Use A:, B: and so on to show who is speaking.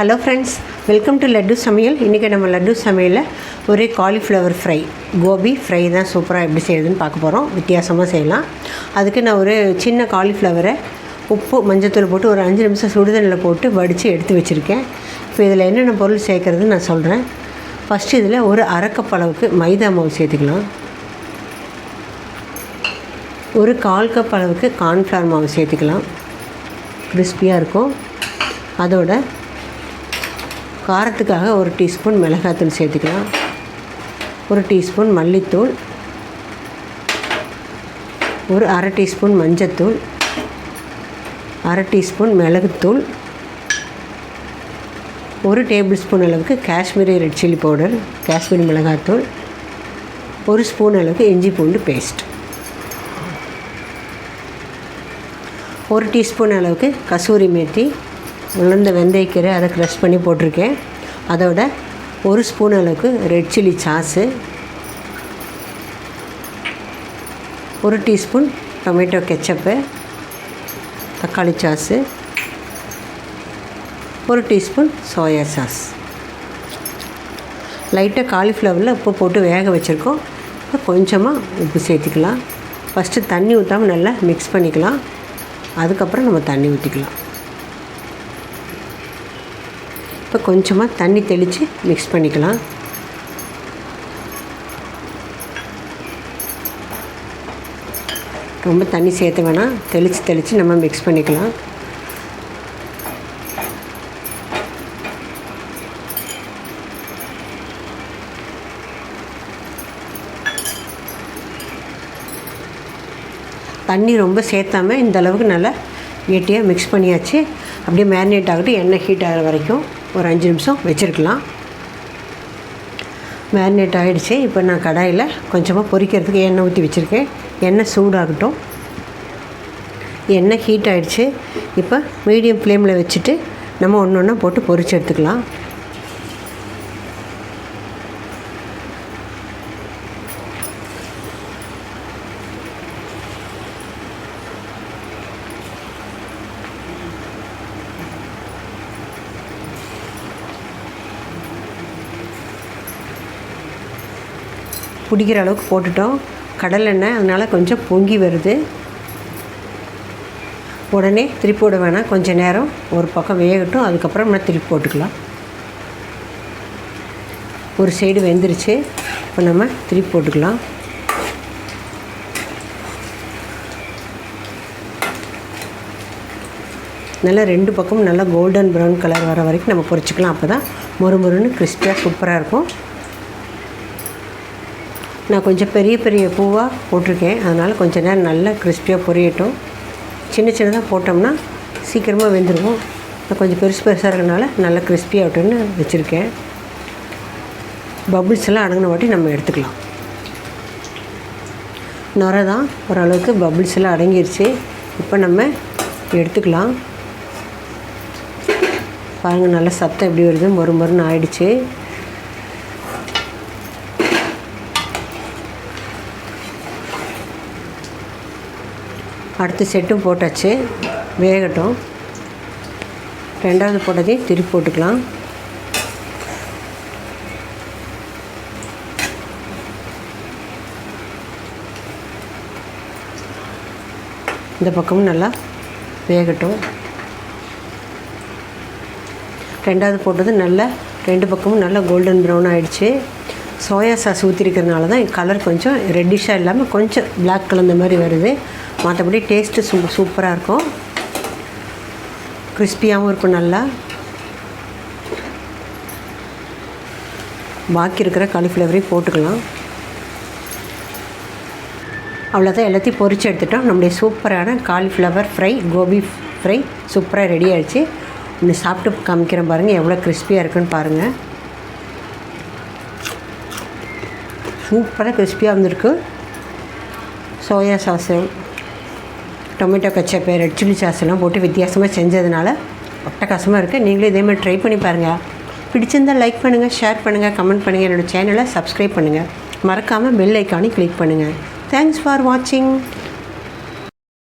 A: Hello friends welcome to Laddu சமையல் இன்றைக்கி நம்ம லட்டு சமையலில் ஒரே காலிஃப்ளவர் ஃப்ரை கோபி ஃப்ரை தான் சூப்பராக எப்படி செய்யுதுன்னு பார்க்க போகிறோம் வித்தியாசமாக செய்யலாம். அதுக்கு நான் ஒரு சின்ன காலிஃப்ளவரை உப்பு மஞ்சத்தூள் போட்டு ஒரு அஞ்சு நிமிஷம் சுடுதண்ணில் போட்டு வடித்து எடுத்து வச்சுருக்கேன். இப்போ இதில் என்னென்ன பொருள் சேர்க்குறதுன்னு நான் சொல்கிறேன் ஃபஸ்ட்டு இதில் ஒரு அரைக்கப் அளவுக்கு மைதா மாவு சேர்த்துக்கலாம். ஒரு கால் கப் அளவுக்கு கார்ன்ஃப்ளவர் மாவு சேர்த்துக்கலாம். கிறிஸ்பியாக இருக்கும். அதோட காரத்துக்காக ஒரு டீஸ்பூன் மிளகாத்தூள் சேர்த்துக்கலாம். ஒரு டீஸ்பூன் மல்லித்தூள். ஒரு அரை டீஸ்பூன் மஞ்சத்தூள். அரை டீஸ்பூன் மிளகுத்தூள். ஒரு டேபிள் ஸ்பூன் அளவுக்கு Kashmiri red chilli powder Kashmiri மிளகாத்தூள் ஒரு ஸ்பூன் அளவுக்கு இஞ்சி பூண்டு பேஸ்ட். ஒரு டீஸ்பூன் அளவுக்கு கசூரி மேத்தி. உளுந்த வெந்தயக்கீரை அதை க்ரஷ் பண்ணி போட்டிருக்கேன். அதோட ஒரு ஸ்பூன் அளவுக்கு ரெட் சில்லி சாஸு ஒரு டீஸ்பூன் டொமேட்டோ கெச்சப்பு தக்காளி சாஸு ஒரு டீஸ்பூன் சோயா சாஸ் லைட்டாக காலிஃப்ளவரில் உப்பு போட்டு வேக வச்சுருக்கோம். இப்போ கொஞ்சமாக உப்பு சேர்த்துக்கலாம். ஃபஸ்ட்டு தண்ணி ஊற்றாமல் நல்லா மிக்ஸ் பண்ணிக்கலாம். அதுக்கப்புறம் நம்ம தண்ணி ஊற்றிக்கலாம் இப்போ கொஞ்சமாக தண்ணி தெளித்து மிக்ஸ் பண்ணிக்கலாம். ரொம்ப தண்ணி சேர்த்த வேணாம். தெளித்து தெளித்து நம்ம மிக்ஸ் பண்ணிக்கலாம். தண்ணி ரொம்ப சேர்த்தாம இந்த அளவுக்கு நல்லா கெட்டியாக மிக்ஸ் பண்ணியாச்சு. அப்படியே மேரினேட் ஆகட்டும் எண்ணெய் ஹீட் ஆகிற வரைக்கும். ஒரு அஞ்சு நிமிஷம் வச்சுருக்கலாம். மேரினேட் ஆகிடுச்சு இப்போ நான் கடாயில் கொஞ்சமாக பொரிக்கிறதுக்கு எண்ணெய் ஊற்றி வச்சுருக்கேன். எண்ணெய் சூடாகட்டும். எண்ணெய் ஹீட் ஆகிடுச்சு இப்போ மீடியம் ஃப்ளேமில் வச்சுட்டு நம்ம ஒன்று ஒன்றா போட்டு பொரிச்சு எடுத்துக்கலாம். பிடிக்கிற அளவுக்கு போட்டுட்டோம். கடலெண்ணெய் அதனால் கொஞ்சம் பொங்கி வருது. உடனே திருப்பி விட வேணாம். கொஞ்சம் நேரம் ஒரு பக்கம் வேகட்டும். அதுக்கப்புறம் நம்ம திருப்பி போட்டுக்கலாம். ஒரு சைடு வெந்துருச்சு. இப்போ நம்ம திருப்பி போட்டுக்கலாம். நல்லா ரெண்டு பக்கமும் நல்லா கோல்டன் ப்ரௌன் கலர் வர வரைக்கும் நம்ம பொரிச்சிக்கலாம். அப்போ தான் மொறு மொறுன்னு கிறிஸ்பியாக சூப்பராக இருக்கும். நான் கொஞ்சம் பெரிய பெரிய பூவாக போட்டிருக்கேன். அதனால் கொஞ்சம் நேரம் நல்லா கிறிஸ்பியாக பொரியட்டும். சின்ன சின்னதாக போட்டோம்னா சீக்கிரமாக வெந்துடுவோம் நான் கொஞ்சம் பெருசு பெருசாக இருக்கனால நல்லா கிறிஸ்பியாகட்டும்னு வச்சுருக்கேன். பபுள்ஸ் எல்லாம் அடங்கின வாட்டி நம்ம எடுத்துக்கலாம். நுரை தான் ஓரளவுக்கு பபுள்ஸ் எல்லாம் அடங்கிருச்சு. இப்போ நம்ம எடுத்துக்கலாம். பாருங்கள் நல்லா சத்தம் எப்படி வருது மொறு மொறுன்னு ஆயிடுச்சு. அடுத்த செட்டும் போட்டாச்சு. வேகட்டும். ரெண்டாவது போட்டதையும் திருப்பி போட்டுக்கலாம். இந்த பக்கமும் நல்லா வேகட்டும். ரெண்டாவது போட்டது நல்லா ரெண்டு பக்கமும் நல்லா கோல்டன் ப்ரௌன் ஆகிடுச்சு சோயா சாஸ் ஊற்றிருக்கிறதுனால தான் கலர் கொஞ்சம் ரெட்டிஷாக இல்லாமல் கொஞ்சம் பிளாக் கலந்த மாதிரி வருது. மற்றபடி டேஸ்ட்டு சூ சூப்பராக இருக்கும். கிறிஸ்பியாகவும் இருக்கும் நல்லா. பாக்கி இருக்கிற காலிஃப்ளவரையும் போட்டுக்கலாம். அவ்வளோதான் எல்லாத்தையும் பொறிச்சு எடுத்துட்டோம். நம்முடைய சூப்பரான காலிஃப்ளவர் ஃப்ரை கோபி ஃப்ரை சூப்பராக ரெடி ஆகிடுச்சு இன்னும் சாப்பிட்டு காமிக்கிறேன் பாருங்கள் எவ்வளோ கிறிஸ்பியாக இருக்குன்னு பாருங்கள் சூப்பராக கிறிஸ்பியாக வந்திருக்கு. Soya sauce tomato ketchup red chilli சாஸ்லாம் போட்டு வித்தியாசமாக செஞ்சதுனால ஒட்டகாசமாக இருக்குது நீங்களும் இதே மாதிரி ட்ரை பண்ணி பாருங்கள் பிடிச்சிருந்தால் லைக் பண்ணுங்கள் ஷேர் பண்ணுங்கள் கமெண்ட் பண்ணுங்கள் என்னோடய சேனலை சப்ஸ்கிரைப் பண்ணுங்கள் மறக்காமல் பெல் ஐக்கானே கிளிக் பண்ணுங்கள் தேங்க்ஸ் ஃபார் வாட்சிங்